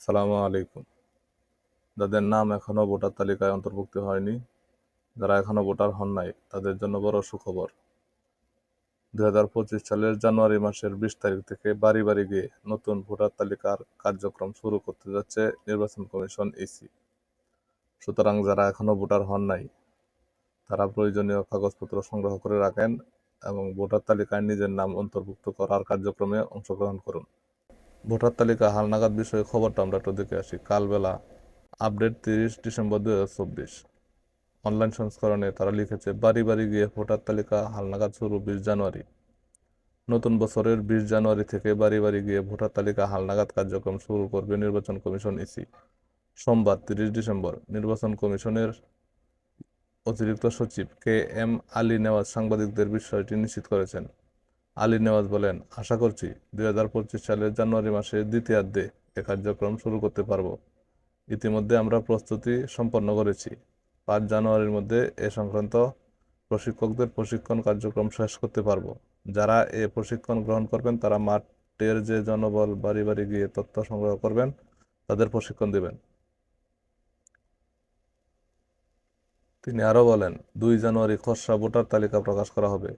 সালামু আলাইকুম। যাদের নাম এখনও ভোটার তালিকায় অন্তর্ভুক্ত হয়নি, যারা এখনও ভোটার হন নাই, তাদের জন্য বড় সুখবর। দু হাজার পঁচিশ সালের জানুয়ারি মাসের বিশ তারিখ থেকে বাড়ি বাড়ি গিয়ে নতুন ভোটার তালিকার কার্যক্রম শুরু করতে যাচ্ছে নির্বাচন কমিশন ইসি সুতরাং যারা এখনও ভোটার হন নাই, তারা প্রয়োজনীয় কাগজপত্র সংগ্রহ করে রাখেন এবং ভোটার তালিকায় নিজের নাম অন্তর্ভুক্ত করার কার্যক্রমে অংশগ্রহণ করুন। ভোটার তালিকা হালনাগাদ বিষয়ে খবরটা আমরা একটু দেখে আসি। কালবেলা আপডেট তিরিশ ডিসেম্বর দু চব্বিশ। অনলাইন সংস্করণে তারা লিখেছে, বাড়ি বাড়ি গিয়ে ভোটার তালিকা হালনাগাদ শুরু বিশ জানুয়ারি। নতুন বছরের বিশ জানুয়ারি থেকে বাড়ি বাড়ি গিয়ে ভোটার তালিকা হালনাগাদ কার্যক্রম শুরু করবে নির্বাচন কমিশন ইসি। সোমবার তিরিশ ডিসেম্বর নির্বাচন কমিশনের অতিরিক্ত সচিব কে এম আলী নেওয়াজ সাংবাদিকদের বিষয়টি নিশ্চিত করেছেন। আলী নেওয়াজ বলেন, আশা করছি দুই হাজার পঁচিশ সালের জানুয়ারি মাসের দ্বিতীয়ার্ধে এ কার্যক্রম শুরু করতে পারব। ইতিমধ্যে আমরা প্রস্তুতি সম্পন্ন করেছি। পাঁচ জানুয়ারির মধ্যে এ সংক্রান্ত প্রশিক্ষকদের প্রশিক্ষণ কার্যক্রম শেষ করতে পারব। যারা এ প্রশিক্ষণ গ্রহণ করবেন, তারা মাঠের যে জনবল, বাড়ি বাড়ি গিয়ে তথ্য সংগ্রহ করবেন, তাদের প্রশিক্ষণ দেবেন। তিনি আরও বলেন, দুই জানুয়ারি খসড়া ভোটার তালিকা প্রকাশ করা হবে।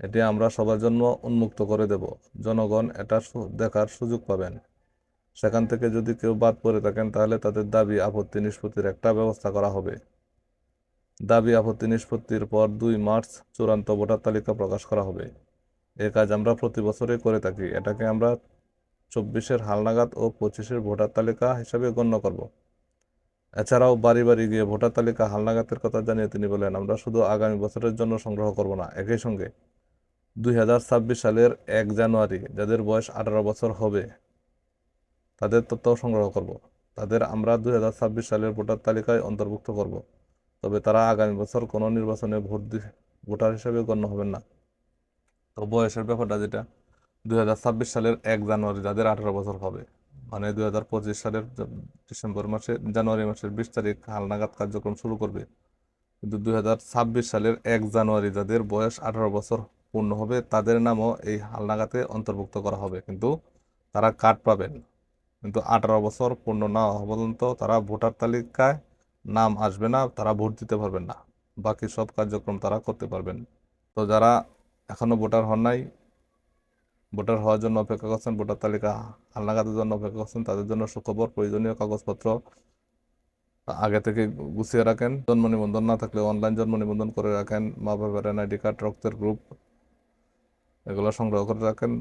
এটি আমরা সবার জন্য উন্মুক্ত করে দেব। জনগণ এটা দেখার সুযোগ পাবেন। সেখান থেকে যদি কেউ বাদ পড়ে থাকেন, তাহলে তাদের দাবি আপত্তি নিষ্পত্তির একটা ব্যবস্থা করা হবে। দাবি আপত্তি নিষ্পত্তির পর দুই মার্চ চূড়ান্ত ভোটার তালিকা প্রকাশ করা হবে। এ কাজ আমরা প্রতি বছরে করে থাকি। এটাকে আমরা চব্বিশের হালনাগাদ ও পঁচিশের ভোটার তালিকা হিসাবে গণ্য করব। এছাড়াও বাড়ি বাড়ি গিয়ে ভোটার তালিকা হালনাগাতের কথা জানিয়ে তিনি বলেন, আমরা শুধু আগামী বছরের জন্য সংগ্রহ করব না, একই সঙ্গে দুই হাজার ছাব্বিশ সালের এক জানুয়ারি, যাদের বয়স আঠারো বছর হবে, তাদের তথ্য সংগ্রহ করব। তাদের আমরা দুই হাজার ছাব্বিশ সালের ভোটার তালিকায় অন্তর্ভুক্ত করব। তবে তারা আগামী বছর কোনো নির্বাচনে ভোট ভোটার হিসেবে গণ্য হবেন না। তো বয়সের ব্যাপারটা যেটা, দুই হাজার ছাব্বিশ সালের এক জানুয়ারি, যাদের আঠারো বছর হবে মানে দুই হাজার পঁচিশ সালের ডিসেম্বর মাসে, জানুয়ারি মাসের বিশ তারিখ হালনাগাদ কার্যক্রম শুরু করবে। কিন্তু দুই হাজার ছাব্বিশ সালের এক জানুয়ারি, যাদের বয়স আঠারো বছর পূর্ণ হবে, তাদের নামও এই হালনাগাতে অন্তর্ভুক্ত করা হবে। কিন্তু তারা কার্ড পাবেন। কিন্তু আঠারো বছর পূর্ণ না হওয়া পর্যন্ত তারা ভোটার তালিকায় নাম আসবে না, তারা ভোট দিতে পারবেন না। বাকি সব কার্যক্রম তারা করতে পারবেন। তো যারা এখনও ভোটার হন নাই, ভোটার হওয়ার জন্য অপেক্ষা করছেন, ভোটার তালিকা হালনাগাদের জন্য অপেক্ষা করছেন, তাদের জন্য সুখবর, প্রয়োজনীয় কাগজপত্র আগে থেকে গুছিয়ে রাখেন। জন্ম নিবন্ধন না থাকলে অনলাইন জন্ম নিবন্ধন করে রাখেন। মা বাবার এনআইডি কার্ড, রক্তের গ্রুপ এগুলো সংগ্রহ করে রাখেন।